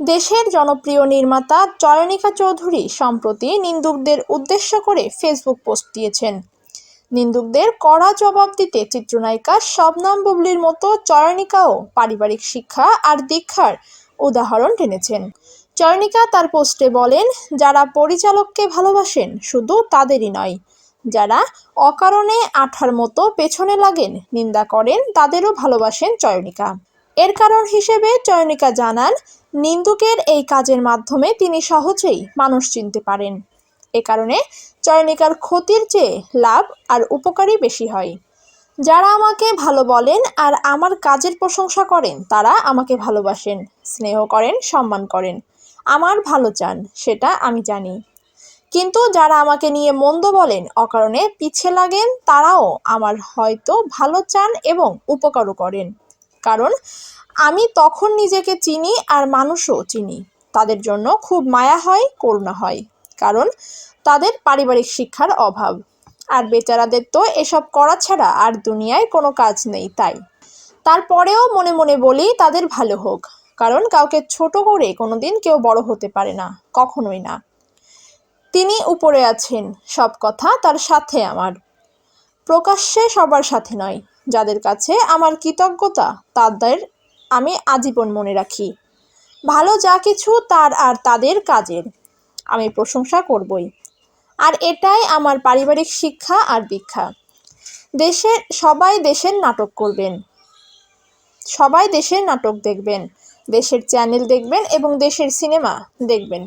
দেশের জনপ্রিয় নির্মাতা চয়নিকা চৌধুরী সম্প্রতি নিন্দুকদের উদ্দেশ্য করে ফেসবুক পোস্ট দিয়েছেন। নিন্দুকদের কড়া জবাব দিতে চিত্রনায়িকা শবনম বুবলির মতো চয়নিকাও পারিবারিক শিক্ষা আর দীক্ষার উদাহরণ টেনেছেন। চয়নিকা তার পোস্টে বলেন, যারা পরিচালককে ভালোবাসেন, শুধু তাদেরই নয়। যারা অকারণে আঠার মতো পেছনে লাগেন, নিন্দা করেন, তাদেরও ভালোবাসেন চয়নিকা এর কারণ হিসেবে চয়নিকা জানান নিন্দুকের এই কাজের মাধ্যমে তিনি সহজেই মানুষ চিনতে পারেন। এ কারণে চয়নিকার ক্ষতির চেয়ে লাভ আর উপকারই বেশি হয়। যারা আমাকে ভালো বলেন আর আমার কাজের প্রশংসা করেন, তারা আমাকে ভালোবাসেন, স্নেহ করেন, সম্মান করেন। আমার ভালো চান, সেটা আমি জানি। কিন্তু যারা আমাকে নিয়ে মন্দ বলেন, অকারণে পিছে লাগেন, তারাও আমার হয়তো ভালো চান এবং উপকারও করেন। কারণ আমি তখন নিজেকে চিনি আর মানুষও চিনি। তাদের জন্য খুব মায়া হয়, করুণা হয়, কারণ তাদের পারিবারিক শিক্ষার অভাব। আর বেচারাদের তো এসব করা ছাড়া আর দুনিয়ায় কোনো কাজ নেই তাই। তারপরেও মনে মনে বলি তাদের ভালো হোক, কারণ কাউকে ছোট করে কোনোদিন কেউ বড় হতে পারে না, কখনোই না। তিনি উপরে আছেন, সব কথা তার সাথে আমার। প্রকাশ্যে সবার সাথে নয়। যাদের কাছে আমার কৃতজ্ঞতা, তাদের আমি আজীবন মনে রাখি। ভালো যা কিছু তার আর তাদের কাজের, আমি প্রশংসা করবই। আর এটাই আমার পারিবারিক শিক্ষা আর দীক্ষা দেশের সবাই দেশের নাটক করবেন। সবাই দেশের নাটক দেখবেন, দেশের চ্যানেল দেখবেন এবং দেশের সিনেমা দেখবেন।